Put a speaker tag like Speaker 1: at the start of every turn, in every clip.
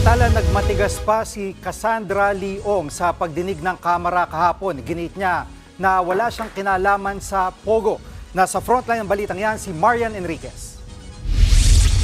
Speaker 1: Samantala, nagmatigas pa si Cassandra Leong sa pagdinig ng Kamara kahapon. Ginit niya na wala siyang kinalaman sa Pogo. Nasa frontline ng balitang yan si Marian Enriquez.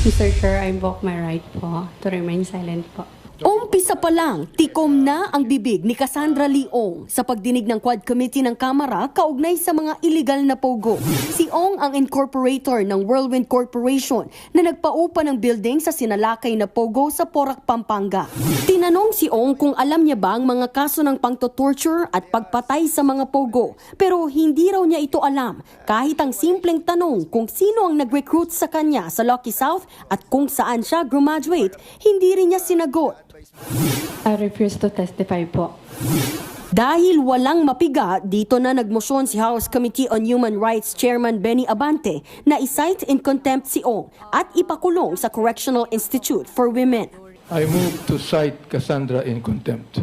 Speaker 2: Mr. Chair, I invoke my right po to remain silent po.
Speaker 3: Umpisa pa lang, tikom na ang bibig ni Cassandra Leong sa pagdinig ng Quad Committee ng Kamara kaugnay sa mga illegal na pogo. Si Ong ang incorporator ng Whirlwind Corporation na nagpaupa ng building sa sinalakay na pogo sa Porac, Pampanga. Tinanong si Ong kung alam niya ba ang mga kaso ng pangtotorture at pagpatay sa mga pogo pero hindi raw niya ito alam kahit ang simpleng tanong kung sino ang nag-recruit sa kanya sa Lucky South at kung saan siya graduate, hindi rin niya sinagot.
Speaker 2: I refuse to testify po.
Speaker 3: Dahil walang mapiga, dito na nagmosyon si House Committee on Human Rights Chairman Benny Abante na isight in contempt si Ong at ipakulong sa Correctional Institute for Women.
Speaker 4: I move to cite Cassandra in contempt.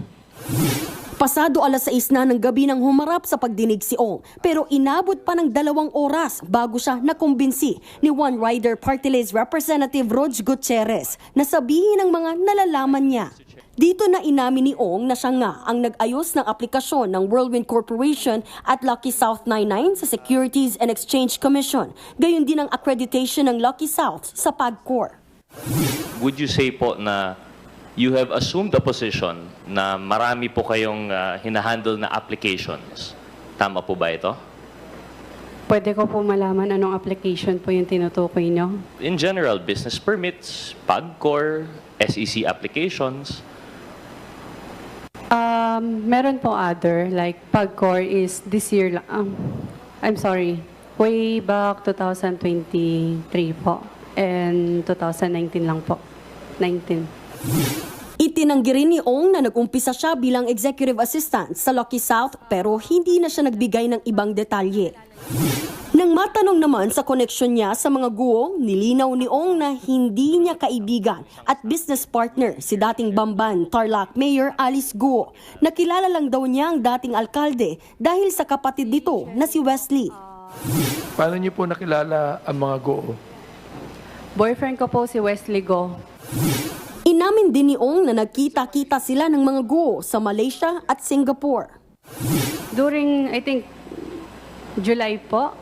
Speaker 3: Pasado alas 6 na ng gabi nang humarap sa pagdinig si Ong pero inabot pa ng dalawang oras bago siya nakumbinsi ni One Rider Party List Representative Rog Gutierrez na sabihin ang mga nalalaman niya. Dito na inamin ni Ong na siya nga ang nag-ayos ng aplikasyon ng Whirlwind Corporation at Lucky South 99 sa Securities and Exchange Commission, gayon din ang accreditation ng Lucky South sa PAGCOR.
Speaker 5: would you say po na you have assumed the position na marami po kayong uh, hinahandle na applications? Tama po ba ito?
Speaker 2: Pwede ko po malaman anong application po yung tinutukoy nyo?
Speaker 5: In general, business permits, PAGCOR, SEC applications.
Speaker 2: Um, meron po other, like PAGCOR is this year lang. Um, I'm sorry, way back 2023 po. And 2019 lang po. 19.
Speaker 3: Itinanggi rin ni Ong na nag-umpisa siya bilang executive assistant sa Lucky South pero hindi na siya nagbigay ng ibang detalye. Nang matanong naman sa koneksyon niya sa mga guwong, nilinaw ni Ong na hindi niya kaibigan at business partner si dating Bamban Tarlac Mayor Alice Guo. Nakilala lang daw niya ang dating alkalde dahil sa kapatid nito na si Wesley.
Speaker 4: Paano niyo po nakilala ang mga goo?
Speaker 2: Boyfriend ko po si Wesley Go.
Speaker 3: Inamin din ni Ong na nagkita-kita sila ng mga guwo sa Malaysia at Singapore.
Speaker 2: During, I think, July po,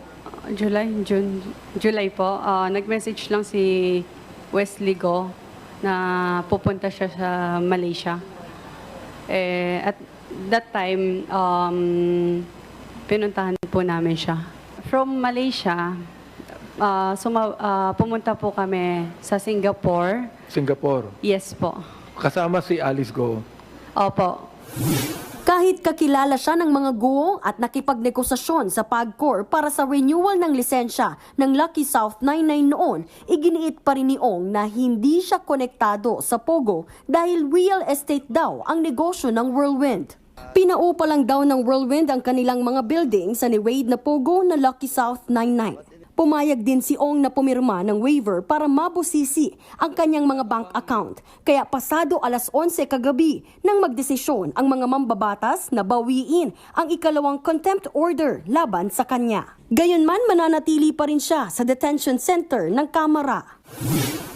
Speaker 2: July, June, July po, ah, nag-message lang si Wesley Go na pupunta siya sa Malaysia. Eh, at that time, um, pinuntahan po namin siya. From Malaysia, ah, suma- ah, pumunta po kami sa Singapore.
Speaker 4: Singapore.
Speaker 2: Yes po.
Speaker 4: Kasama si Alice Go.
Speaker 2: Opo.
Speaker 3: Kahit kakilala siya ng mga guwo at nakipagnegosasyon sa PAGCOR para sa renewal ng lisensya ng Lucky South 99 noon, iginiit pa rin ni Ong na hindi siya konektado sa Pogo dahil real estate daw ang negosyo ng Whirlwind. Pinaupa lang daw ng Whirlwind ang kanilang mga building sa ni Wade na Pogo na Lucky South 99. Pumayag din si Ong na pumirma ng waiver para mabusisi ang kanyang mga bank account. Kaya pasado alas 11 kagabi nang magdesisyon ang mga mambabatas na bawiin ang ikalawang contempt order laban sa kanya. Gayunman mananatili pa rin siya sa detention center ng Kamara.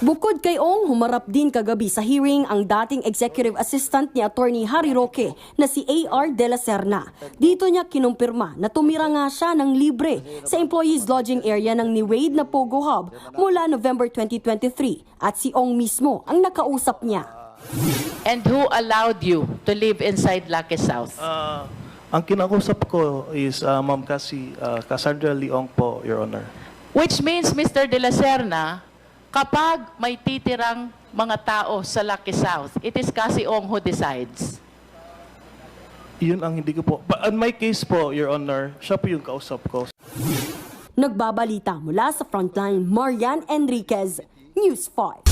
Speaker 3: Bukod kay Ong, humarap din kagabi sa hearing ang dating executive assistant ni Attorney Harry Roque na si A.R. De La Serna. Dito niya kinumpirma na tumira nga siya ng libre sa employees lodging area ng ni Wade na Pogo Hub mula November 2023 at si Ong mismo ang nakausap niya.
Speaker 6: And who allowed you to live inside Lucky South?
Speaker 7: Ah, ang kinakusap ko is uh, Ma'am Cassie, uh, Cassandra Leong po, Your Honor.
Speaker 6: Which means, Mr. De La Serna, kapag may titirang mga tao sa Lucky South, it is kasi Ong who decides.
Speaker 7: Yun ang hindi ko po. But on my case po, Your Honor, siya po yung kausap ko.
Speaker 3: Nagbabalita mula sa frontline, Marian Enriquez, News 5.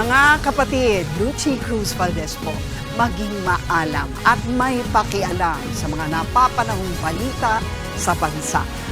Speaker 8: Mga kapatid, Lucy Cruz Valdez po, maging maalam at may pakialam sa mga napapanahong balita sa bansa.